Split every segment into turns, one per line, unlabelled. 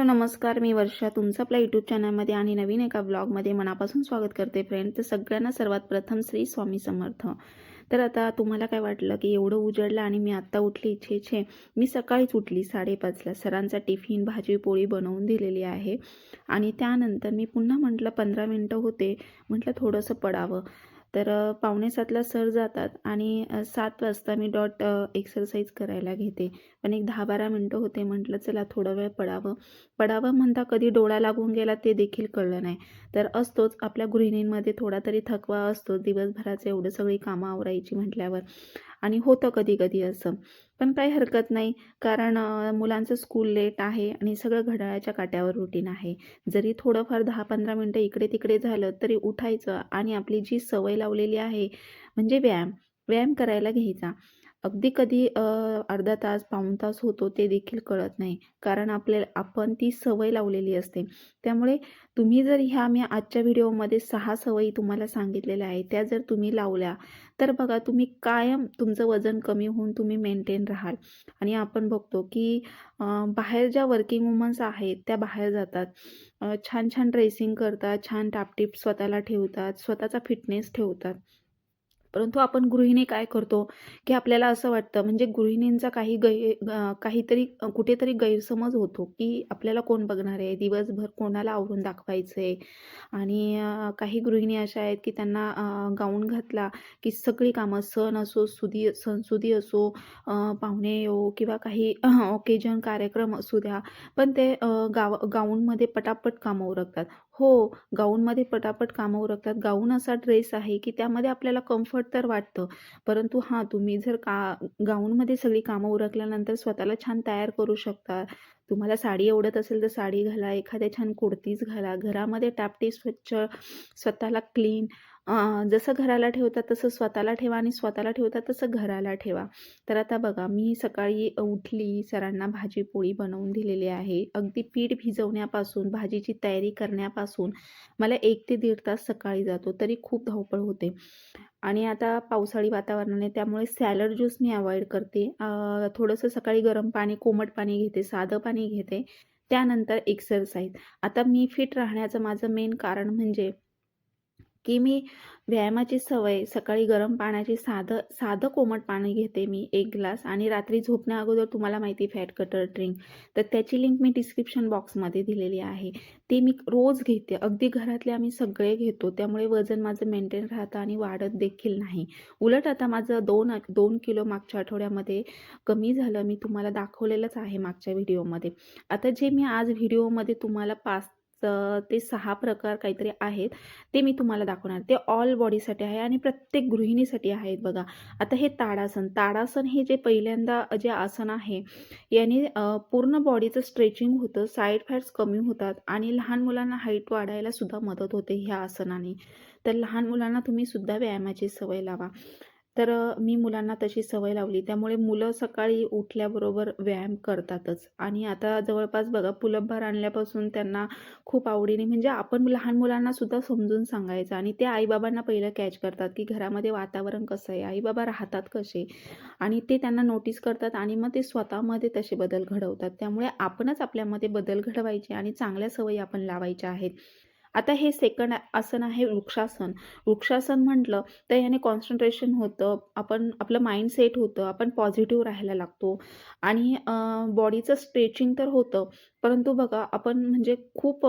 Hello नमस्कार. मी वर्षा तुमचं आपल्या यूट्यूब चॅनलमध्ये आणि नवीन एका ब्लॉगमध्ये मनापासून स्वागत करते फ्रेंड तर सगळ्यांना सर्वात प्रथम श्री स्वामी समर्थ. तर आता तुम्हाला काय वाटलं की एवढं उजडलं आणि मी आत्ता उठली छे छे मी सकाळीच उठली साडेपाचला. सरांचा टिफिन भाजी पोळी बनवून दिलेली आहे. आणि त्यानंतर मी पुन्हा म्हटलं पंधरा मिनटं होते. म्हटलं थोडंसं पडावं. तर अ, पावणे सातला सर जातात आणि सात वाजता मी डॉट एक्सरसाइज करायला घेते. पण एक दहा बारा मिनटं होते म्हटलं चला थोडा वेळ पडावं. पडावं म्हणता कधी डोळा लागून गेला ते देखील कळलं नाही. तर असतोच आपल्या गृहिणींमध्ये थोडा तरी थकवा असतो दिवसभराचं एवढं सगळी कामं आवरायची म्हटल्यावर. आणि होतं कधी कधी असं. पण काही हरकत नाही कारण मुलांचं स्कूल लेट आहे आणि सगळं घड्याळाच्या काट्यावर रुटीन आहे. जरी थोडंफार दहा पंधरा मिनटं इकडे तिकडे झालं तरी उठायचं आणि आपली जी सवय लावलेली आहे म्हणजे व्यायाम. व्यायाम करायला घ्यायचा. अगदी कधी अर्धा तास पाऊण तास होतो ते देखील कळत नाही. कारण आपल्याला आपण ती सवय लावलेली असते. त्यामुळे तुम्ही जर ह्या मी आजच्या व्हिडिओमध्ये सहा सवयी तुम्हाला सांगितलेल्या आहेत त्या जर तुम्ही लावल्या तर बघा तुम्ही कायम तुमचं वजन कमी होऊन तुम्ही मेंटेन राहाल. आणि आपण बघतो की बाहेर ज्या वर्किंग वुमन्स आहेत त्या बाहेर जातात. छान छान ड्रेसिंग करतात छान टापटीप स्वतःला ठेवतात स्वतःचा फिटनेस ठेवतात. परंतु आपण गृहिणी काय करतो? की आपल्याला असं वाटतं म्हणजे गृहिणींचा काही गै काहीतरी कुठेतरी गैरसमज होतो की आपल्याला कोण बघणार आहे? दिवसभर कोणाला आवरून दाखवायचं आहे आणि काही गृहिणी अशा आहेत की त्यांना गाऊन घातला की सगळी कामं सण असो सुदी सणसुदी असो पाहुणे येऊ किंवा काही ओकेजन कार्यक्रम असू द्या पण ते गाव गाऊनमध्ये पटापट कामं उरकतात. हो गाऊनमध्ये पटापट कामं उरकतात. गाऊन असा ड्रेस आहे की त्यामध्ये आपल्याला कम्फर्ट तर वाटतं. परंतु हां तुम्ही जर का गाऊनमध्ये सगळी कामं उरकल्यानंतर स्वतःला छान तयार करू शकता. तुम्हाला साडी आवडत असेल तर साडी घाला एखाद्या छान कुर्तीज घाला. घरामध्ये टापटी स्वच्छ स्वतःला क्लीन जसं घराला ठेवता तसं स्वतःला ठेवा आणि स्वतःला ठेवता तसं घराला ठेवा. तर आता बघा मी सकाळी उठली सरांना भाजी पोळी बनवून दिलेली आहे. अगदी पीठ भिजवण्यापासून भाजीची तयारी करण्यापासून मला एक ते दीड तास सकाळी जातो तरी खूप धावपळ होते. आणि आता पावसाळी वातावरणाने त्यामुळे सॅलड ज्यूस मी अवॉइड करते. थोडंसं सकाळी गरम पाणी कोमट पाणी घेते साधं पाणी घेते. त्यानंतर एक्सरसाइज. आता मी फिट राहण्याचं माझं मेन कारण म्हणजे की मी व्यायामाची सवय सकाळी गरम पाण्याची साधं साधं कोमट पाणी घेते मी एक ग्लास आणि रात्री झोपण्या अगोदर तुम्हाला माहिती फॅट कटर ड्रिंक तर त्याची लिंक मी डिस्क्रिप्शन बॉक्समध्ये दिलेली आहे. ती मी रोज घेते. अगदी घरातले आम्ही सगळे घेतो. त्यामुळे वजन माझं मेंटेन राहतं आणि वाढत देखील नाही. उलट आता माझं दोन दोन किलो मागच्या आठवड्यामध्ये कमी झालं. मी तुम्हाला दाखवलेलंच आहे मागच्या व्हिडिओमध्ये आता जे मी आज व्हिडिओमध्ये तुम्हाला पाच ते सहा प्रकार काहीतरी आहेत ते मी तुम्हाला दाखवणार. ते ऑल बॉडीसाठी आहे आणि प्रत्येक गृहिणीसाठी आहेत बघा. आता हे ताडासन. ताडासन हे जे पहिल्यांदा जे आसन आहे याने पूर्ण बॉडीचं स्ट्रेचिंग होतं साईड फॅट्स कमी होतात आणि लहान मुलांना हाईट वाढायला सुद्धा मदत होते ह्या आसनाने. तर लहान मुलांना तुम्ही सुद्धा व्यायामाची सवय लावा. तर मी मुलांना तशी सवय लावली. त्यामुळे मुलं सकाळी उठल्याबरोबर व्यायाम करतातच. आणि आता जवळपास बघा पुलप भार आणल्यापासून त्यांना खूप आवडीने म्हणजे आपण लहान मुलांना सुद्धा समजून सांगायचं. आणि ते आईबाबांना पहिलं कॅच करतात की घरामध्ये वातावरण कसं आहे आईबाबा राहतात कसे? आणि ते त्यांना नोटीस करतात आणि मग ते स्वतःमध्ये तसे बदल घडवतात. त्यामुळे आपणच आपल्यामध्ये बदल घडवायचे आणि चांगल्या सवयी आपण लावायच्या आहेत. आता हे सेकंड आसन आहे वृक्षासन. वृक्षासन म्हटलं तर याने कॉन्सन्ट्रेशन होतं आपण आपलं माइंड सेट होतं आपण पॉझिटिव्ह राहायला लागतो. आणि बॉडीचं स्ट्रेचिंग तर होतं परंतु बघा आपण म्हणजे खूप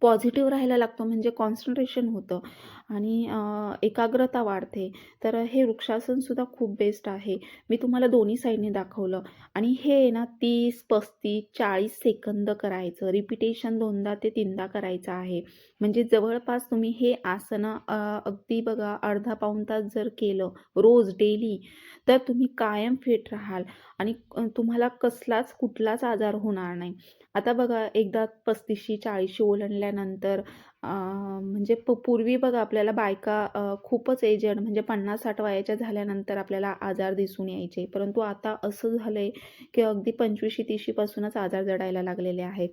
पॉझिटिव्ह राहायला लागतो म्हणजे कॉन्सन्ट्रेशन होतं. आणि एकाग्रता वाढते. तर हे वृक्षासनसुद्धा खूप बेस्ट आहे. मी तुम्हाला दोन्ही साईडने दाखवलं. आणि हे आहे ना तीस पस्तीस चाळीस सेकंद करायचं. रिपिटेशन दोनदा ते तीनदा करायचं आहे. म्हणजे जवळपास तुम्ही हे आसनं अगदी बघा अर्धा पाऊण तास जर केलं रोज डेली तर तुम्ही कायम फिट राहाल. आणि तुम्हाला कसलाच कुठलाच आजार होणार नाही. आता बघा एकदा पस्तीसशी चाळीसशी ओलांड बनल्यानंतर म्हणजे प पूर्वी बघा आपल्याला बायका खूपच एजड म्हणजे पन्नास साठ वयाच्या झाल्यानंतर आपल्याला आजार दिसून यायचे. परंतु आता असं झालं आहे की अगदी पंचवीसशे तीसशीपासूनच आजार जडायला लागलेले आहेत.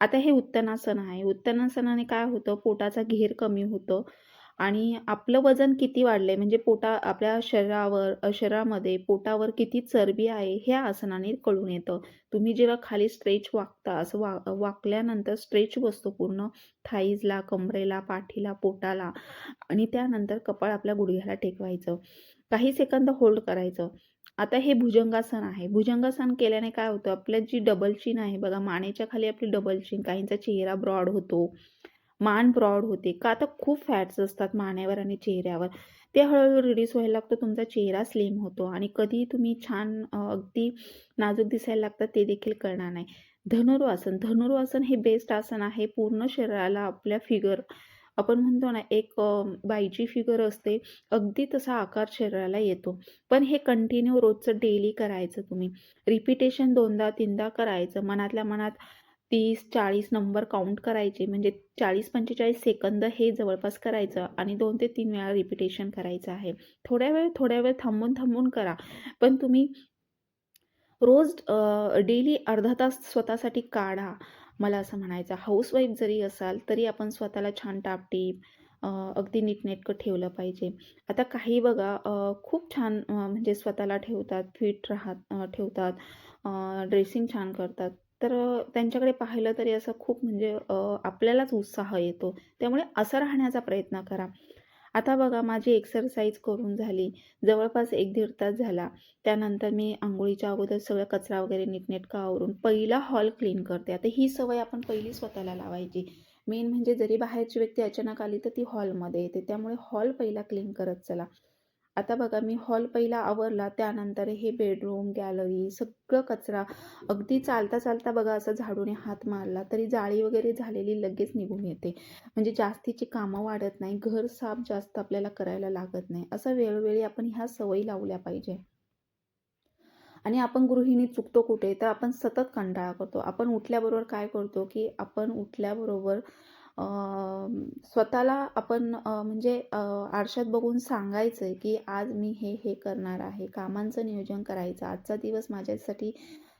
आता हे उत्तनासन आहे. उत्तनासनाने काय होतं? पोटाचा घेर कमी होतं. आणि आपलं वजन किती वाढलंय म्हणजे पोटा आपल्या शरीरावर शरीरामध्ये पोटावर किती चरबी आहे ह्या आसनाने कळून येतं. तुम्ही जेव्हा खाली स्ट्रेच वाकता असं वा वाकल्यानंतर स्ट्रेच बसतो पूर्ण थाईजला, कमरेला, पाठीला, पोटाला आणि त्यानंतर कपाळ आपल्या गुडघ्याला टेकवायचं. काही सेकंद होल्ड करायचं. आता हे भुजंगासन आहे. भुजंगासन केल्याने काय होतं आपल्या जी डबल चिन आहे बघा मानेच्या खाली आपली डबल चिन काहींचा चेहरा ब्रॉड होतो. मान ब्रॉड होते. का तर खूप फॅट्स असतात मानेवर आणि चेहऱ्यावर. ते हळूहळू रिड्यूस व्हायला लागतं. तुमचा चेहरा स्लिम होतो आणि कधी तुम्ही छान अगदी नाजूक दिसायला लागतात ते देखील करणार नाही. धनुर्वासन, धनुर्वासन हे बेस्ट आसन आहे. पूर्ण शरीराला आपल्या फिगर आपण म्हणतो ना एक बाईची फिगर असते, अगदी तसा आकार शरीराला येतो. पण हे कंटिन्यू रोजचं डेली करायचं तुम्ही. रिपिटेशन 2दा 3दा करायचं. मनातल्या मनात 30-40 नंबर काउंट करायचे म्हणजे 40-45 सेकंद हे जवळपास करायचं आणि दोन ते तीन वेळा रिपिटेशन करायचं आहे. थोड्या वेळ, थोड्या वेळ थांबून-थांबून करा. पण तुम्ही रोज डेली अर्धा तास स्वतःसाठी काढा. मला असं म्हणायचं हाऊसवाईफ जरी असाल तरी आपण स्वतःला छान टापटीप अगदी नीटनेटकं ठेवलं पाहिजे. आता काही बघा खूप छान म्हणजे स्वतःला ठेवतात, फिट राहत ठेवतात, ड्रेसिंग छान करतात. तर त्यांच्याकडे पाहिलं तरी असं खूप म्हणजे आपल्यालाच उत्साह येतो. त्यामुळे असं राहण्याचा प्रयत्न करा. आता बघा माझी एक्सरसाइज करून झाली. जवळपास एक दीड तास झाला. त्यानंतर मी आंघोळीच्या अगोदर सगळं कचरा वगैरे नीटनेटका आवरून पहिला हॉल क्लीन करते. आता ही सवय आपण पहिली स्वतःला लावायची. मेन म्हणजे जरी बाहेरची व्यक्ती अचानक आली तर ती हॉलमध्ये येते. त्यामुळे हॉल पहिला क्लीन करत चला. आता बघा मी हॉल पहिला आवरला. त्यानंतर हे बेडरूम, गॅलरी सगळं कचरा अगदी चालता-चालता बघा असं झाडूने हात मारला तरी जाळी वगैरे झालेली लगेच निघून येते. म्हणजे जास्तीची कामं वाढत नाही. घर साफ जास्त आपल्याला करायला लागत नाही. असं वेळोवेळी आपण ह्या सवयी लावल्या पाहिजे. आणि आपण गृहिणी चुकतो कुठे? तर आपण सतत कंटाळा करतो. आपण उठल्याबरोबर काय करतो, की आपण उठल्याबरोबर स्वतःला आपण म्हणजे आरशात बघून सांगायचं आहे, की आज मी हे, हे करणार आहे. कामांचं नियोजन करायचं. आजचा दिवस माझ्यासाठी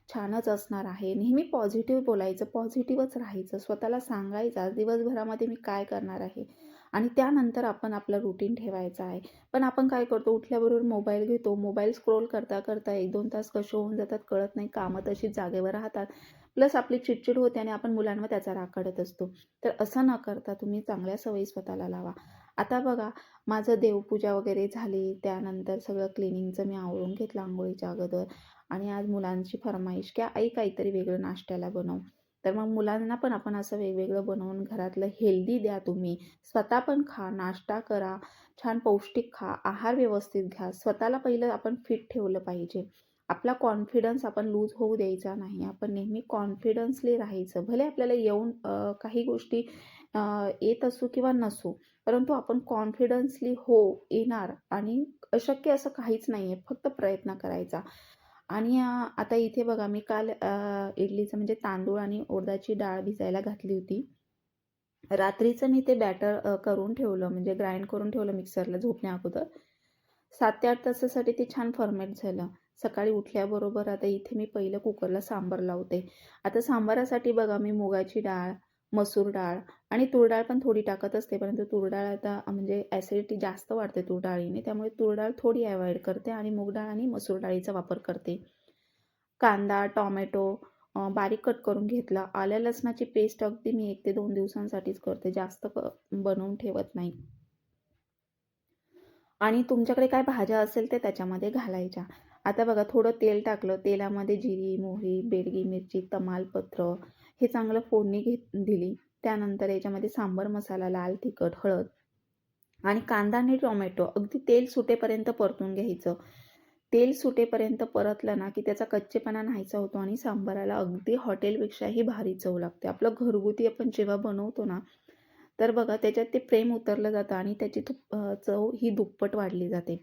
छानच असणार आहे. नेहमी पॉझिटिव्ह बोलायचं, पॉझिटिव्हच राहायचं. स्वतःला सांगायचं आज दिवसभरामध्ये मी काय करणार आहे आणि त्यानंतर आपण आपलं रुटीन ठेवायचं आहे. पण आपण काय करतो उठल्याबरोबर मोबाईल घेतो. मोबाईल स्क्रोल करता-करता 1-2 तास कसे होऊन जातात कळत नाही. कामं तशीच जागेवर राहतात. प्लस आपली चिडचिड होते आणि आपण मुलांवर त्याचा राग काढत असतो. तर असं न करता तुम्ही चांगल्या सवयी स्वतःला लावा. आता बघा माझं देवपूजा वगैरे झाली. त्यानंतर सगळं क्लिनिंगचं मी आवरून घेतलं आंघोळीच्या अगोदर आणि आज मुलांची फरमाईश की आई काहीतरी वेगळं नाश्त्याला बनव. तर मग मुलांना पण आपण असं वेगवेगळं बनवून घरातलं हेल्दी द्या तुम्ही. स्वतः पण खा, नाश्ता करा, छान पौष्टिक खा, आहार व्यवस्थित घ्या. स्वतःला पहिलं आपण फिट ठेवलं पाहिजे. आपला कॉन्फिडन्स आपण लूज होऊ द्यायचा नाही. आपण नेहमी कॉन्फिडन्सली राहायचं. भले आपल्याला येऊन काही गोष्टी येत असू किंवा नसू, परंतु आपण कॉन्फिडन्सली हो, येणार आणि अशक्य असं काहीच नाही आहे फक्त प्रयत्न करायचा. आणि आता इथे बघा मी काल इडलीचं म्हणजे तांदूळ आणि उडदाची डाळ भिजायला घातली होती. रात्रीचं मी ते बॅटर करून ठेवलं म्हणजे ग्राइंड करून ठेवलं मिक्सरला झोपण्या अगोदर. सात ते आठ तासासाठी ते छान फर्मेंट झालं. सकाळी उठल्याबरोबर आता इथे मी पहिलं कुकरला सांबार लावते. आता सांबारासाठी बघा मी मुगाची डाळ, मसूर डाळ आणि तूर डाळ पण थोडी टाकत असते. परंतु तूर डाळ आता म्हणजे ॲसिडिटी जास्त वाढते तूर डाळीने. त्यामुळे तूर डाळ थोडी अव्हॉइड करते आणि मूग डाळ आणि मसूर डाळीचा वापर करते. कांदा, टोमॅटो बारीक कट करून घेतला. आल्या लसणाची पेस्ट अगदी मी एक ते दोन दिवसांसाठीच करते. जास्त बनवून ठेवत नाही. आणि तुमच्याकडे काय भाज्या असेल ते त्याच्यामध्ये घालायच्या. आता बघा थोडं तेल टाकलं. तेलामध्ये जिरी, मोहरी, बेडगी मिरची, तमालपत्र हे चांगलं फोडणी घेत दिली. त्यानंतर याच्यामध्ये सांबर मसाला, लाल तिखट, हळद आणि कांदा आणि टोमॅटो अगदी तेल सुटेपर्यंत परतून घ्यायचं. तेल सुटेपर्यंत परतलं ना, की त्याचा कच्चेपणा नाहीसा होतो आणि सांबाराला अगदी हॉटेलपेक्षाही भारी चव लागते. आपलं घरगुती आपण जेव्हा बनवतो ना, तर बघा त्याच्यात ते प्रेम उतरलं जातं आणि त्याची चव ही दुप्पट वाढली जाते.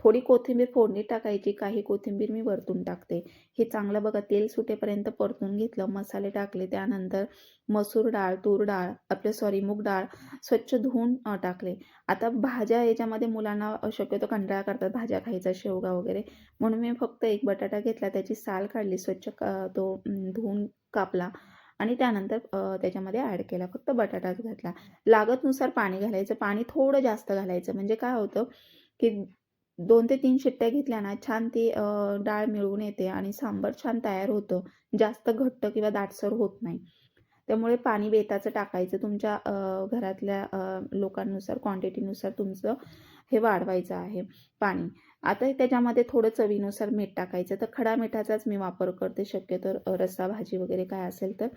थोडी कोथिंबीर फोडणी टाकायची. काही कोथिंबीर मी वरतून टाकते. हे चांगलं बघा तेल सुटेपर्यंत परतून घेतलं. मसाले टाकले. त्यानंतर मसूर डाळ, तूर डाळ आपलं सॉरी मूग डाळ स्वच्छ धुवून टाकले. आता भाज्या याच्यामध्ये मुलांना शक्यतो कंटाळा करतात भाज्या खायचा, शेवगा वगैरे. म्हणून मी फक्त एक बटाटा घेतला. त्याची साल काढली. स्वच्छ तो धुवून कापला आणि त्यानंतर त्याच्यामध्ये ॲड केला फक्त बटाटाच घातला लागतनुसार पाणी घालायचं पाणी थोडं जास्त घालायचं म्हणजे काय होतं की दोन ते तीन शिट्ट्या घेतल्या ना छान ती डाळ मिळून येते आणि सांबार छान तयार होतं. जास्त घट्ट किंवा दाटसर होत नाही. त्यामुळे पाणी बेताचं टाकायचं तुमच्या घरातल्या लोकांनुसार क्वांटिटीनुसार तुमचं हे वाढवायचं आहे पाणी. आता त्याच्यामध्ये थोडं चवीनुसार मीठ टाकायचं. तर खडा मिठाचाच मी वापर करते शक्यतो अ, रस्सा भाजी वगैरे काय असेल तर.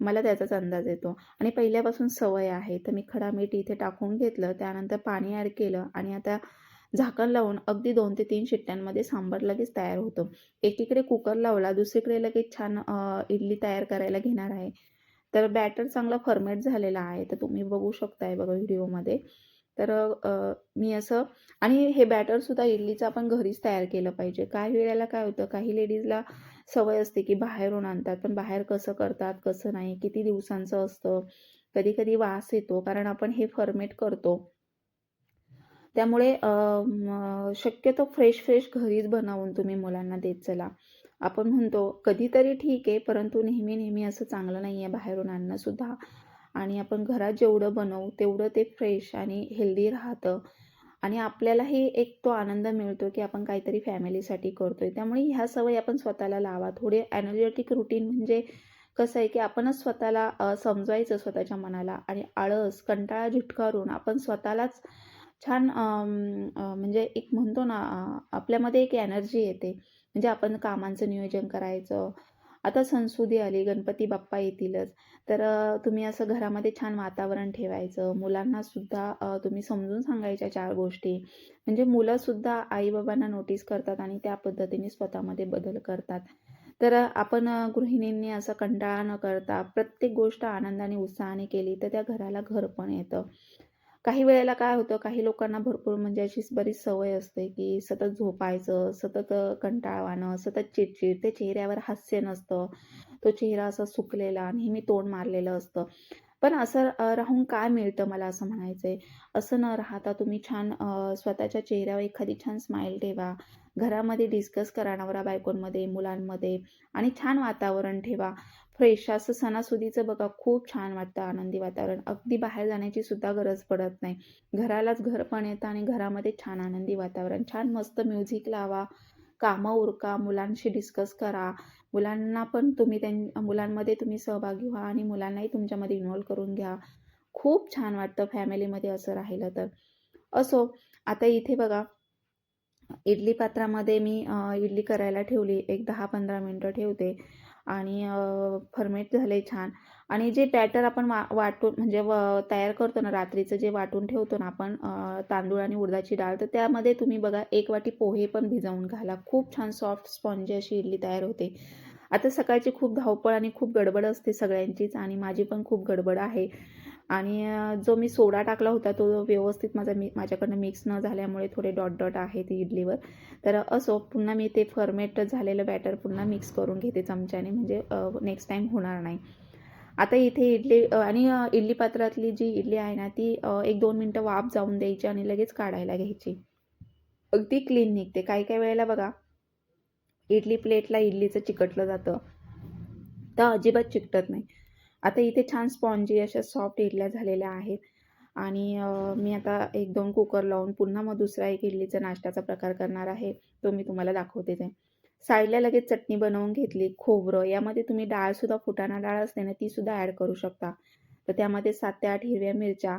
मला त्याचाच अंदाज येतो. आणि पहिल्यापासून सवय आहे. तर मी खडा मीठ इथे टाकून घेतलं त्यानंतर पाणी ॲड केलं आणि आता झाकण लावून अगदी दोन ते तीन शिट्ट्यांमध्ये सांबार लगेच तयार होतं. एकीकडे कुकर लावला दुसरीकडे लगेच छान इडली तयार करायला घेणार आहे. तर बॅटर चांगला फर्मेट झालेला आहे तर तुम्ही बघू शकताय बघा व्हिडिओमध्ये. तर मी असं आणि हे बॅटरसुद्धा इडलीचं आपण घरीच तयार केलं पाहिजे. काही वेळेला काय होतं काही लेडीजला सवय असते की बाहेरून आणतात पण बाहेर कसं करतात कसं नाही किती दिवसांचं असतं कधी कधी वास येतो कारण आपण हे फर्मेट करतो. त्यामुळे शक्यतो फ्रेश फ्रेश घरीच बनवून तुम्ही मुलांना देत चला. आपण म्हणतो कधीतरी ठीक आहे परंतु नेहमी नेहमी असं चांगलं नाही आहे बाहेरून आणणंसुद्धा आणि आपण घरात जेवढं बनवू तेवढं ते फ्रेश आणि हेल्दी राहतं. आणि आपल्यालाही एक तो आनंद मिळतो की आपण काहीतरी फॅमिलीसाठी करतोय. त्यामुळे ह्या सवयी आपण स्वतःला लावा. थोडे ॲनर्जेटिक रुटीन म्हणजे कसं आहे की आपणच स्वतःला समजवायचं स्वतःच्या मनाला. आणि आळस कंटाळा झुटकारून आपण स्वतःलाच छान म्हणजे एक म्हणतो ना आपल्यामध्ये एक एनर्जी येते. म्हणजे आपण कामांचं नियोजन करायचं. आता संसुदी आली गणपती बाप्पा येतीलच. तर तुम्ही असं घरामध्ये छान वातावरण ठेवायचं. मुलांना सुद्धा तुम्ही समजून सांगायच्या चार गोष्टी. म्हणजे मुलंसुद्धा आईबाबांना नोटीस करतात आणि त्या पद्धतीने स्वतःमध्ये बदल करतात. तर आपण गृहिणींनी असं कंटाळा न करता प्रत्येक गोष्ट आनंदाने उत्साहाने केली तर त्या घराला घर पण येतं. काही वेळेला काय होतं काही लोकांना भरपूर म्हणजे अशी बरीच सवय असते की सतत झोपायचं सतत कंटाळवाणं सतत चिडचिड ते चेहऱ्यावर हास्य नसतं. तो चेहरा असा सुकलेला नेहमी तोंड मारलेलं असतं. पण असं राहून काय मिळतं मला असं म्हणायचं आहे असं न राहता तुम्ही छान स्वतःच्या चेहऱ्यावर एखादी छान स्माईल ठेवा. घरामध्ये डिस्कस करा नवरा बायकोंमध्ये मुलांमध्ये आणि छान वातावरण ठेवा. फ्रेश असं सणासुदीचं बघा खूप छान वाटतं आनंदी वातावरण. अगदी बाहेर जाण्याची सुद्धा गरज पडत नाही. घरालाच घर पण येतं आणि घरामध्ये छान आनंदी वातावरण. छान मस्त म्युझिक लावा. कामं उरका मुलांशी डिस्कस करा. मुलांना पण तुम्ही त्यां मुलांमध्ये तुम्ही सहभागी व्हा आणि मुलांनाही तुमच्यामध्ये इन्व्हॉल्व करून घ्या. खूप छान वाटतं फॅमिलीमध्ये असं राहिलं तर. असो आता इथे बघा इडली पात्रामध्ये मी इडली करायला ठेवली. एक दहा पंधरा मिनटं ठेवते. आणि फर्मेट झाले छान. आणि जे बॅटर आपण वा वाटून म्हणजे व तयार करतो ना रात्रीचं जे वाटून ठेवतो ना आपण तांदूळ आणि उडदाची डाळ तर त्यामध्ये तुम्ही बघा एक वाटी पोहे पण भिजवून घाला. खूप छान सॉफ्ट स्पॉन्जी अशी इडली तयार होते. आता सकाळची खूप धावपळ आणि खूप गडबड असते सगळ्यांचीच आणि माझी पण खूप गडबड आहे. आणि जो मी सोडा टाकला होता तो व्यवस्थित माझा मी माझ्याकडनं मिक्स न झाल्यामुळे थोडे डॉट डॉट आहेत इडलीवर. तर असो पुन्हा मी ते फर्मेट झालेलं बॅटर पुन्हा मिक्स करून घेते चमच्याने म्हणजे नेक्स्ट टाईम होणार नाही. आता इथे इडली आणि इडली पात्रातली जी इडली आहे ना ती एक दोन मिनटं वाफ जाऊन द्यायची आणि लगेच काढायला घ्यायची. अगदी क्लीन निघते. काही काही वेळेला बघा इडली प्लेटला इडलीचं चिकटलं जातं. तर अजिबात चिकटत नाही. आता इथे छान स्पॉन्जी अशा सॉफ्ट इडल्या झालेल्या आहेत. आणि मी आता एक दोन कुकर लावून पुन्हा मग दुसरा एक इडलीचा नाश्त्याचा प्रकार करणार आहे. तो मी तुम्हाला दाखवते ते. साईडला लगेच चटणी बनवून घेतली खोबरं यामध्ये तुम्ही डाळसुद्धा फुटाणा डाळ असते ना तीसुद्धा ॲड करू शकता. तर त्यामध्ये सात ते आठ हिरव्या मिरच्या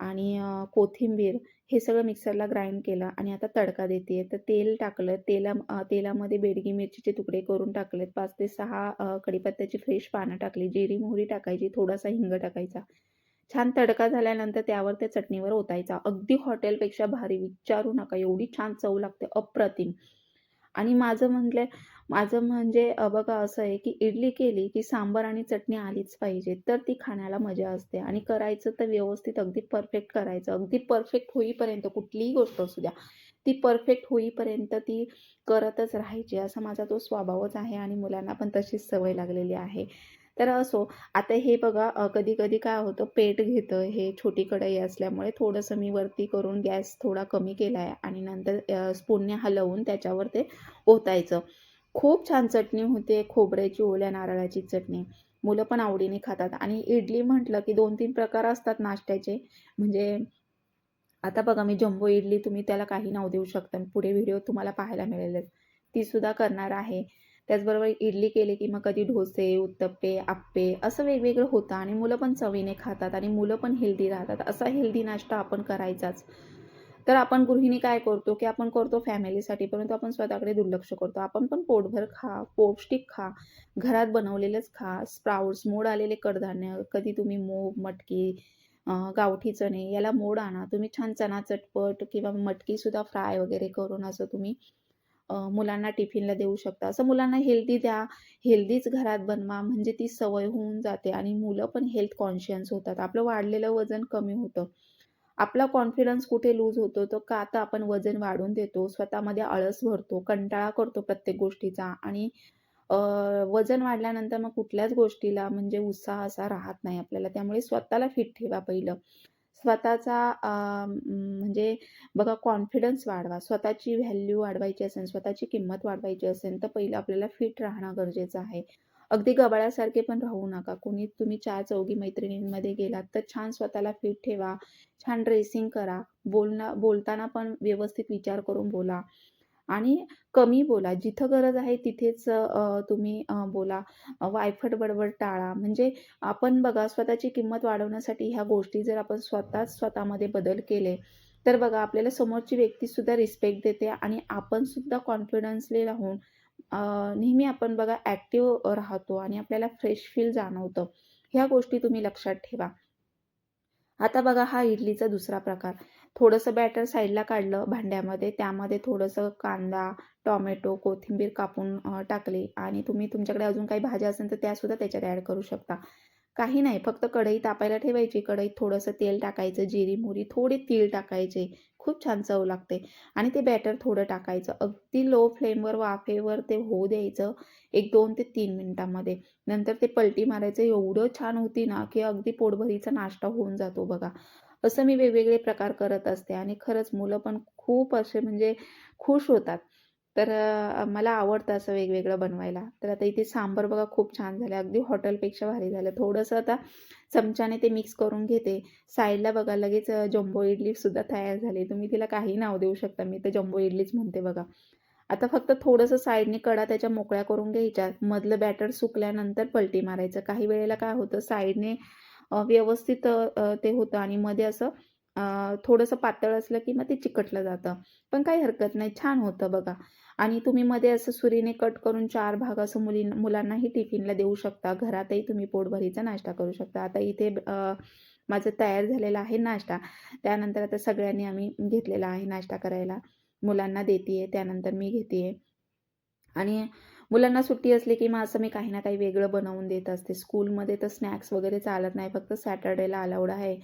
आणि कोथिंबीर हे सगळं मिक्सरला ग्राइंड केलं आणि आता तडका देते तर तेल टाकलं तेला तेलामध्ये बेडगी मिरचीचे तुकडे करून टाकलेत. पाच ते सहा कढीपत्त्याची फ्रेश पानं टाकली जिरी मोहरी टाकायची थोडासा हिंग टाकायचा. छान तडका झाल्यानंतर त्यावर त्या चटणीवर ओतायचा. अगदी हॉटेलपेक्षा भारी. विचारू नका एवढी छान चव लागते अप्रतिम. आणि माझं म्हटलं माझं म्हणजे बघा असं आहे की इडली केली की सांबार आणि चटणी आलीच पाहिजे तर ती खाण्याला मजा असते आणि करायचं तर व्यवस्थित अगदी परफेक्ट करायचं. अगदी परफेक्ट होईपर्यंत कुठलीही गोष्ट असू द्या ती परफेक्ट होईपर्यंत ती करतच राहायची असा माझा तो स्वभावच आहे आणि मुलांना पण तशीच सवय लागलेली आहे. तर असो आता हे बघा कधी-कधी काय होतं पेट घेतं हे छोटी कढई असल्यामुळे थोडंसं मी वरती करून गॅस थोडा कमी केला आहे आणि नंतर स्पूनने हलवून त्याच्यावर ते ओतायचं. खूप छान चटणी होते खोबऱ्याची ओल्या नारळाची चटणी. मुलं पण आवडीने खातात. आणि इडली म्हटलं की दोन तीन प्रकार असतात नाश्त्याचे. म्हणजे आता बघा मी जम्बो इडली तुम्ही त्याला काही नाव देऊ शकता. पुढे व्हिडिओ तुम्हाला पाहायला मिळेलच. ती सुद्धा करणार आहे. त्याचबरोबर इडली केली की मग कधी डोसे उत्तप्पे आप्पे असं वेगवेगळं होतं. आणि मुलं पण चवीने खातात आणि मुलं पण हेल्दी राहतात. असा हेल्दी नाश्ता आपण करायचाच. तर आपण गृहिणी काय करतो? की आपण करतो फॅमिलीसाठी परंतु आपण स्वतःकडे दुर्लक्ष करतो. आपण पण पोटभर खा पौष्टिक खा घरात बनवलेलंच खा. स्प्राउट्स मोड आलेले कडधान्य कधी तुम्ही मूग मटकी गावठी चणे याला मोड आणा. तुम्ही छान चणा चटपट किंवा मटकीसुद्धा फ्राय वगैरे करून असं तुम्ही मुलांना टिफिनला देऊ शकता. असं मुलांना हेल्दी द्या. हेल्दीच घरात बनवा. म्हणजे ती सवय होऊन जाते आणि मुलं पण हेल्थ कॉन्शियस होतात. आपलं वाढलेलं वजन कमी होतं. आपला कॉन्फिडन्स कुठे लूज होतो तर का तर आपण वजन वाढून देतो स्वतःमध्ये आळस भरतो कंटाळा करतो प्रत्येक गोष्टीचा आणि वजन वाढल्यानंतर मग कुठल्याच गोष्टीला म्हणजे उत्साह असा राहत नाही आपल्याला. त्यामुळे स्वतःला फिट ठेवा पहिलं. स्वतःचा म्हणजे बघा कॉन्फिडन्स वाढवा. स्वतःची व्हॅल्यू वाढवायची असेल स्वतःची किंमत वाढवायची असेल तर पहिलं आपल्याला फिट राहणं गरजेचं आहे. अगदी गबाळ्यासारखे पण राहू नका. कोणी तुम्ही चार चौघी मैत्रिणींमध्ये गेलात तर छान स्वतःला फिट ठेवा छान ड्रेसिंग करा बोलणं बोलताना पण व्यवस्थित विचार करून बोला आणि कमी बोला. जिथं गरज आहे तिथेच तुम्ही बोला. वायफट बडबड टाळा. म्हणजे आपण बघा स्वतःची किंमत वाढवण्यासाठी ह्या गोष्टी जर आपण स्वतःच स्वतःमध्ये बदल केले तर बघा आपल्याला समोरची व्यक्तीसुद्धा रिस्पेक्ट देते आणि आपण सुद्धा कॉन्फिडन्सली राहून नेहमी आपण बघा ॲक्टिव्ह राहतो आणि आपल्याला फ्रेश फील जाणवतं. ह्या गोष्टी तुम्ही लक्षात ठेवा. आता बघा हा इडलीचा दुसरा प्रकार. थोडंसं बॅटर साईडला काढलं भांड्यामध्ये त्यामध्ये थोडंसं कांदा टॉमॅटो कोथिंबीर कापून टाकली आणि तुम्ही तुमच्याकडे अजून काही भाज्या असेल तर त्यासुद्धा त्याच्यात ॲड करू शकता. काही नाही फक्त कढई तापायला ठेवायची. कढईत थोडंसं तेल टाकायचं जिरी मोहरी थोडे तीळ टाकायचे. खूप छान चव लागते. आणि ते बॅटर थोडं टाकायचं. अगदी लो फ्लेमवर वाफेवर ते होऊ द्यायचं एक दोन ते तीन मिनटामध्ये. नंतर ते पलटी मारायचं. एवढं छान होती ना की अगदी पोटभरीचा नाश्ता होऊन जातो बघा. असं मी वेगवेगळे प्रकार करत असते आणि खरंच मुलं पण खूप असे म्हणजे खुश होतात. तर मला आवडतं असं वेगवेगळं बनवायला. तर आता इथे सांबर बघा खूप छान झालं. अगदी हॉटेलपेक्षा भारी झालं. थोडंसं आता चमच्याने ते मिक्स करून घेते. साईडला बघा लगेच जम्बो इडलीसुद्धा तयार झाली. तुम्ही तिला काही नाव देऊ शकता. मी तर जम्बो इडलीच म्हणते बघा. आता फक्त थोडंसं साईडने कडा त्याच्या मोकळ्या करून घ्यायच्या. मधलं बॅटर सुकल्यानंतर पलटी मारायचं. काही वेळेला काय होतं साईडने व्यवस्थित ते होतं आणि मध्ये असं थोडंसं पातळ असलं की मग ते चिकटलं जातं. पण काही हरकत नाही छान होतं बघा. आणि तुम्ही मध्ये असं सुरीने कट करून चार भाग असं मुली मुलांनाही टिफिनला देऊ शकता. घरातही तुम्ही पोटभरीचा नाश्ता करू शकता. आता इथे माझं तयार झालेला आहे नाश्ता. त्यानंतर आता सगळ्यांनी आम्ही घेतलेला आहे नाश्ता करायला. मुलांना देते त्यानंतर मी घेते आणि मुलांना सुट्टी असली की मग असं मी काही ना काही वेगळं बनवून देत असते. स्कूलमध्ये तर स्नॅक्स वगैरे चालत नाही फक्त सॅटर्डेला अलाउड आहे.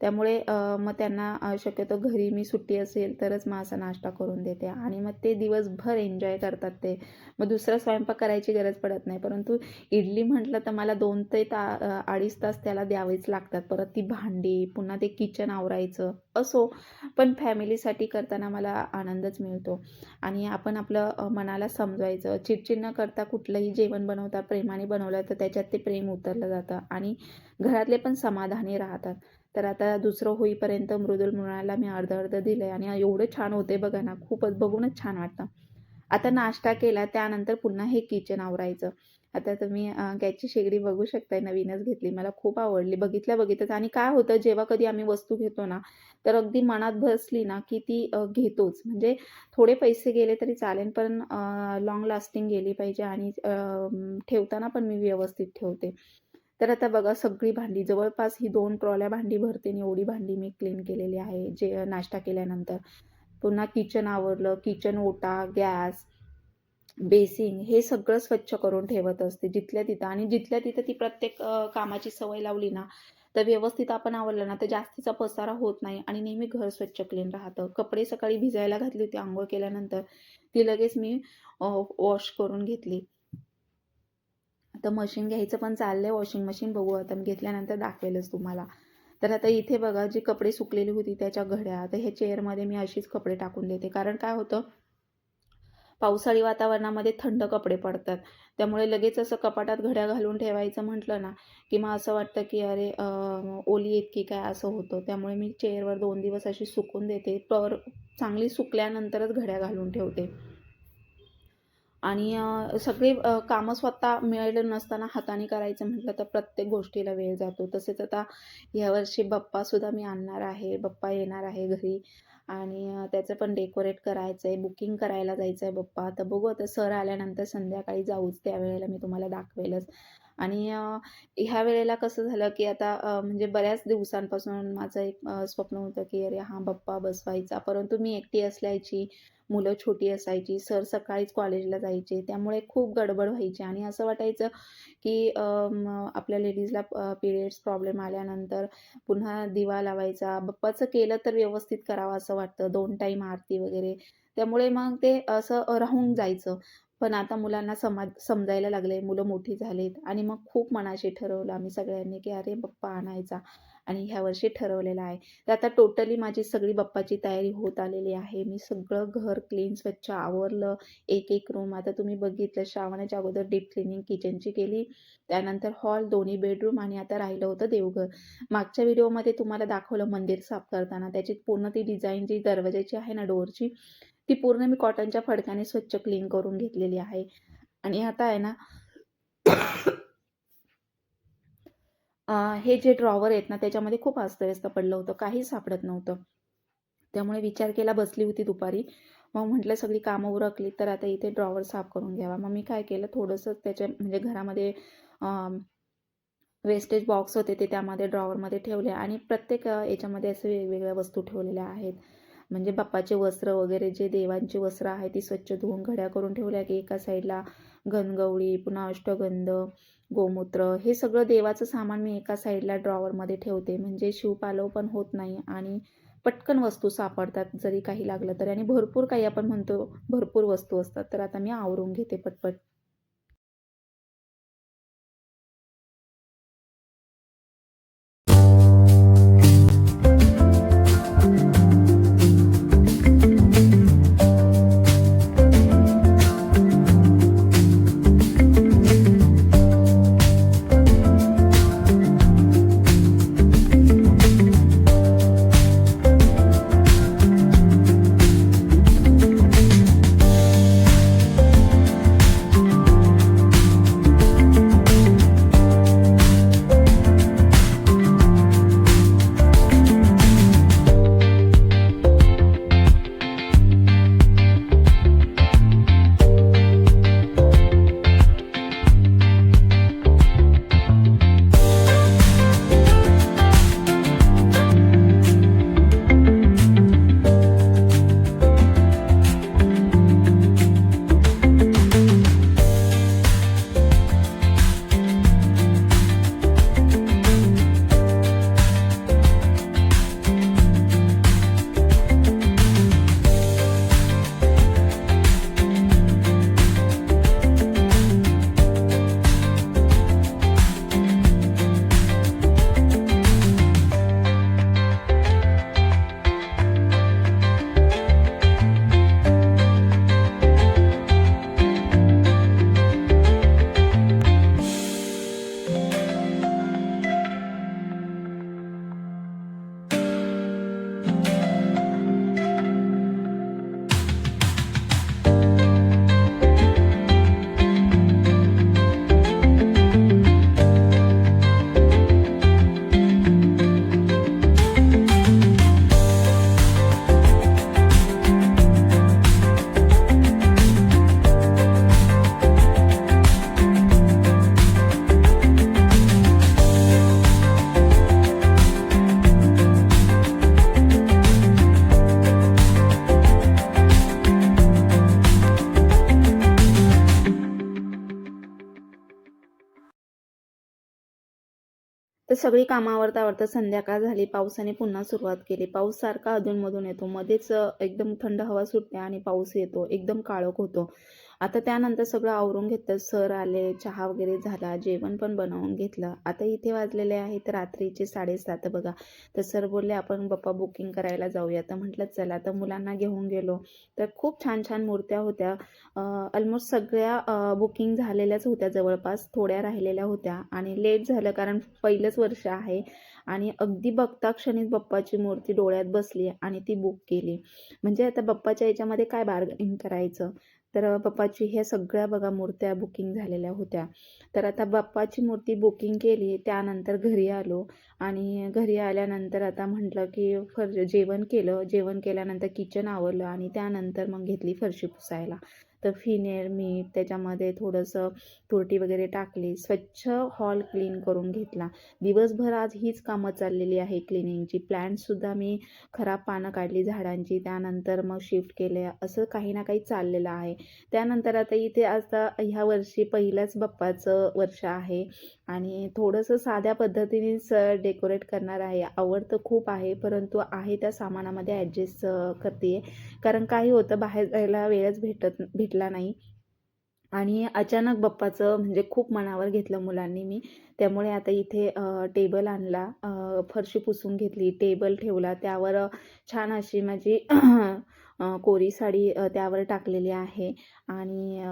त्यामुळे मग त्यांना शक्यतो घरी मी सुट्टी असेल तरच मग असा नाश्ता करून देते. आणि मग ते दिवसभर एन्जॉय करतात ते. मग दुसरा स्वयंपाक करायची गरज पडत नाही. परंतु इडली म्हटलं तर मला दोन ते ता अडीच तास त्याला द्यावेच लागतात. परत ती भांडी पुन्हा ते किचन आवरायचं असो. पण फॅमिलीसाठी करताना मला आनंदच मिळतो. आणि आपण आपलं मनाला समजवायचं. चिडचिड न करता कुठलंही जेवण बनवता प्रेमाने बनवलं तर त्याच्यात ते प्रेम उतरलं जातं आणि घरातले पण समाधानी राहतात. तर आता दुसरं होईपर्यंत मृदुल मृणाला मी अर्ध अर्ध दिलं आहे आणि एवढं छान होते बघा ना खूपच बघूनच छान वाटतं. आता नाश्ता केला त्यानंतर पुन्हा हे किचन आवरायचं. आता तुम्ही गॅसची शेगडी बघू शकताय नवीनच घेतली. मला खूप आवडली. बघितल्या बघितल्याच आणि काय होतं जेव्हा कधी आम्ही वस्तू घेतो ना तर अगदी मनात बसली ना की ती घेतोच. म्हणजे थोडे पैसे गेले तरी चालेल पण लॉंग लास्टिंग गेली पाहिजे आणि ठेवताना पण मी व्यवस्थित ठेवते. तर आता बघा सगळी भांडी जवळपास ही दोन ट्रॉल्या भांडी भरते आणि एवढी भांडी मी क्लीन केलेली आहे जे नाश्ता केल्यानंतर. पुन्हा किचन आवरलं किचन ओटा गॅस बेसिंग हे सगळं स्वच्छ करून ठेवत असते जिथल्या तिथं. आणि जिथल्या तिथं ती प्रत्येक कामाची सवय लावली ना तर व्यवस्थित आपण आवडलं ना तर जास्तीचा पसारा होत नाही आणि नेहमी घर स्वच्छ क्लीन राहतं. कपडे सकाळी भिजायला घातली होती आंघोळ केल्यानंतर ती लगेच मी वॉश करून घेतली. आता मशीन घ्यायचं पण चाललंय वॉशिंग मशीन बघू आता मी घेतल्यानंतर दाखवेलच तुम्हाला. तर आता इथे बघा जी कपडे सुकलेली होती त्याच्या घड्या तर ह्या चेअरमध्ये मी अशीच कपडे टाकून देते. कारण काय होतं पावसाळी वातावरणामध्ये थंड कपडे पडतात. त्यामुळे लगेच असं कपाटात घड्या घालून ठेवायचं म्हटलं ना की मग असं वाटतं की अरे ओली येत की काय असं होतं. त्यामुळे मी चेअरवर दोन दिवस अशी सुकून देते. पर चांगली सुकल्यानंतरच घड्या घालून ठेवते. आणि सगळे सगळी कामं स्वतः मिळालं नसताना हाताने करायचं म्हटलं तर प्रत्येक गोष्टीला वेळ जातो. तसेच आता यावर्षी बप्पासुद्धा मी आणणार आहे. बप्पा येणार आहे घरी आणि त्याचं पण डेकोरेट करायचं आहे बुकिंग करायला जायचं आहे बप्पा. तर बघू आता सर आल्यानंतर संध्याकाळी जाऊच त्यावेळेला मी तुम्हाला दाखवेलच. आणि ह्या वेळेला कसं झालं की आता म्हणजे बऱ्याच दिवसांपासून माझं एक स्वप्न होतं की अरे हा बाप्पा बसवायचा. परंतु मी एकटी असल्याची मुलं छोटी असायची सर सकाळीच कॉलेजला जायचे त्यामुळे खूप गडबड व्हायची. आणि असं वाटायचं की आपल्या लेडीजला पिरियड्स प्रॉब्लेम आल्यानंतर पुन्हा दिवा लावायचा. बप्पाचं केलं तर व्यवस्थित करावं असं वाटतं. दोन टाईम आरती वगैरे. त्यामुळे मग ते असं राहून जायचं. पण आता मुलांना समा समजायला लागले मुलं मोठी झालीत. आणि मग खूप मनाशी ठरवलं आम्ही सगळ्यांनी की अरे बप्पा आणायचा. आणि ह्या वर्षी ठरवलेलं आहे. तर आता टोटली माझी सगळी बप्पाची तयारी होत आलेली आहे. मी सगळं घर क्लीन स्वच्छ आवरलं. एक एक रूम आता तुम्ही बघितलं श्रावणाच्या अगोदर डीप क्लिनिंग किचनची केली. त्यानंतर हॉल दोन्ही बेडरूम आणि आता राहिलं होतं देवघर. मागच्या व्हिडिओमध्ये तुम्हाला दाखवलं मंदिर साफ करताना. त्याची पूर्ण ती डिझाईन जी दरवाजाची आहे ना डोअरची ती पूर्ण मी कॉटनच्या फडक्याने स्वच्छ क्लीन करून घेतलेली आहे. आणि आता आहे ना हे जे ड्रॉवर आहेत ना त्याच्यामध्ये खूप अस्तव्यस्त पडलं होतं काही सापडत नव्हतं. त्यामुळे विचार केला बसली होती दुपारी. मग म्हटलं सगळी कामं उरकली तर आता इथे ड्रॉवर साफ करून घ्यावा. मग मी काय केलं थोडंसं त्याच्या म्हणजे घरामध्ये वेस्टेज बॉक्स होते ते त्यामध्ये ड्रॉवरमध्ये ठेवले. आणि प्रत्येक याच्यामध्ये असे वेगवेगळ्या वस्तू ठेवलेल्या आहेत. म्हणजे बाप्पाचे वस्त्र वगैरे जे देवांची वस्त्र आहे ती स्वच्छ धुवून घड्या करून ठेवल्या की एका साईडला गणगवळी पुन्हा अष्टगंध गोमूत्र हे सगळं देवाचं सामान मी एका साईडला ड्रॉवरमध्ये ठेवते. म्हणजे शिवपालव पण होत नाही आणि पटकन वस्तू सापडतात जरी काही लागलं तरी. आणि भरपूर काही आपण म्हणतो भरपूर वस्तू असतात. तर आता मी आवरून घेते पटपट. सगळी कामावरता आवरता संध्याकाळ झाली. पावसाने पुन्हा सुरुवात केली. पाऊस सारखा अधूनमधून येतो. मध्येच एकदम थंड हवा सुटते आणि पाऊस येतो. एकदम काळोख होतो. आता त्यानंतर सगळं आवरून घेतलं. सर आले चहा वगैरे झाला जेवण पण बनवून घेतलं. आता इथे वाजलेले आहेत रात्रीचे साडेसात बघा. तर सर बोलले आपण बाप्पा बुकिंग करायला जाऊया. तर म्हटलं चला. तर मुलांना घेऊन गेलो. तर खूप छान छान मूर्त्या होत्या. ऑलमोस्ट सगळ्या बुकिंग झालेल्याच होत्या. जवळपास थोड्या राहिलेल्या होत्या. आणि लेट झालं कारण पहिलंच वर्ष आहे. आणि अगदी बघता क्षणीच बाप्पाची मूर्ती डोळ्यात बसली आणि ती बुक केली. म्हणजे आता बाप्पाच्या याच्यामध्ये काय बार्गेनिंग करायचं? तर बाप्पाची ह्या सगळ्या बघा मूर्त्या बुकिंग झालेल्या होत्या. तर आता बाप्पाची मूर्ती बुकिंग केली त्यानंतर घरी आलो. आणि घरी आल्यानंतर आता म्हटलं की फर जेवण केलं. जेवण केल्यानंतर किचन आवरलं आणि त्यानंतर मग घेतली फरशी पुसायला. तर फिनेल मीठ त्याच्यामध्ये थोडंसं तुरटी वगैरे टाकली स्वच्छ हॉल क्लीन करून घेतला. दिवसभर आज हीच कामं चाललेली आहे क्लिनिंगची. प्लॅन्टसुद्धा मी खराब पानं काढली झाडांची त्यानंतर मग शिफ्ट केले असं काही ना काही चाललेलं आहे. त्यानंतर आता इथे आता ह्या वर्षी पहिल्याच बाप्पाचं वर्ष आहे. आणि थोडंसं साध्या पद्धतीनेच डेकोरेट करणार आहे. आवड तर खूप आहे परंतु आहे त्या सामानामध्ये ॲडजस्ट करते कारण काही होतं बाहेर जायला वेळच भेटत भेटला नाही. आणि अचानक बाप्पाचं म्हणजे खूप मनावर घेतलं मुलांनी मी. त्यामुळे आता इथे टेबल आणला. फरशी पुसून घेतली टेबल ठेवला. त्यावर छान अशी माझी कोरी साडी त्यावर टाकलेली आहे. आणि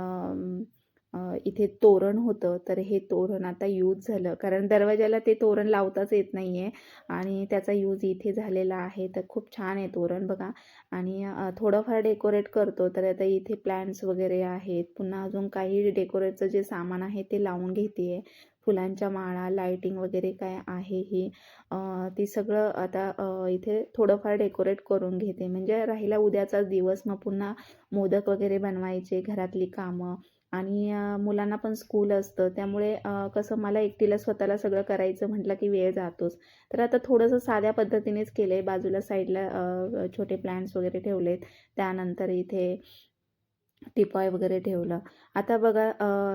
इथे तोरण होतं तर हे तोरण आता यूज झालं. कारण दरवाजाला ते तोरण लावताच येत नाही आहे आणि त्याचा यूज इथे झालेला आहे. तर खूप छान आहे तोरण बघा. आणि थोडंफार डेकोरेट करतो तर आता इथे प्लॅन्ट्स वगैरे आहेत. पुन्हा अजून काही डेकोरेटचं जे सामान आहे ते लावून घेते आहे फुलांच्या माळा लायटिंग वगैरे काय आहे ही. ती सगळं आता इथे थोडंफार डेकोरेट करून घेते. म्हणजे राहिला उद्याचा दिवस. मग पुन्हा मोदक वगैरे बनवायचे घरातली कामं. आणि मुलांना पण स्कूल असतं. त्यामुळे कसं मला एकटीला स्वतःला सगळं करायचं म्हटलं की वेळ जातोच. तर आता थोडंसं साध्या पद्धतीनेच केलं आहे बाजूला साईडला छोटे प्लॅन्ट्स वगैरे ठेवलेत. त्यानंतर इथे टिपॉय वगैरे ठेवलं. आता बघा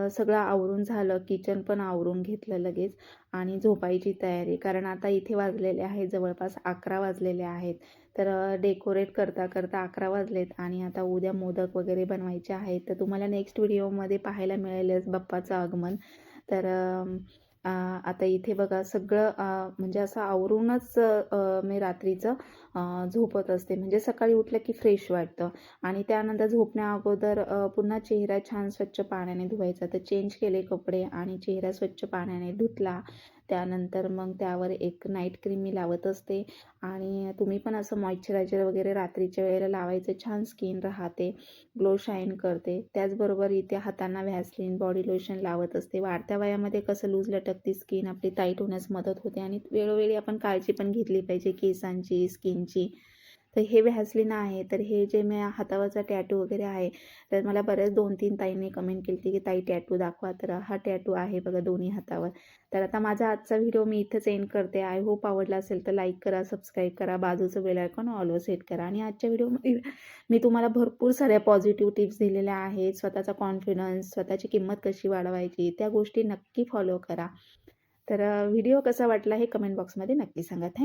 सगळं आवरून झालं. किचन पण आवरून घेतलं लगेच. आणि झोपायची तयारी. कारण आता इथे वाजलेले आहेत जवळपास अकरा वाजलेले आहेत. तर डेकोरेट करता करता अकरा वाजलेत आणि आता उद्या मोदक वगैरे बनवायचे आहेत. तर तुम्हाला नेक्स्ट व्हिडिओमध्ये पाहायला मिळेलच बाप्पाचं आगमन. तर आता इथे बघा सगळं म्हणजे असं आवरूनच मी रात्रीचं झोपत असते. म्हणजे सकाळी उठलं की फ्रेश वाटतं. आणि त्यानंतर झोपण्या अगोदर पुन्हा चेहरा छान स्वच्छ पाण्याने धुवायचा. तर चेंज केले कपडे आणि चेहरा स्वच्छ पाण्याने धुतला. त्यानंतर मग त्यावर एक नाईट क्रीम मी लावत असते. आणि तुम्ही पण असं मॉइश्चरायझर वगैरे रात्रीच्या वेळेला लावायचं छान स्किन राहते ग्लो शाईन करते. त्याचबरोबर इथे हातांना व्हॅसलिन बॉडी लोशन लावत असते. वाढत्या वयामध्ये कसं लूज लटकती स्किन आपली टाईट होण्यास मदत होते. आणि वेळोवेळी आपण काळजी पण घेतली पाहिजे केसांची स्किनची तर हे व्हॅसलिन आहे तर हे जे मी हातावरचा टॅटू वगैरे आहे तर मला बऱ्याच दोन तीन ताईंनी कमेंट केली होती की ताई टॅटू दाखवा. तर हा टॅटू आहे बघा दोन्ही हातावर. तर आता माझा आजचा व्हिडिओ मी इथंच एंड करते. आय होप आवडला असेल तर लाईक करा सबस्क्राईब करा बाजूचं बेल आयकॉन ऑलवर सेट करा. आणि आजच्या व्हिडिओमध्ये मी तुम्हाला भरपूर साऱ्या पॉझिटिव्ह टिप्स दिलेल्या आहेत. स्वतःचा कॉन्फिडन्स स्वतःची किंमत कशी वाढवायची त्या गोष्टी नक्की फॉलो करा. तर व्हिडिओ कसा वाटला हे कमेंट बॉक्समध्ये नक्की सांगा. थँक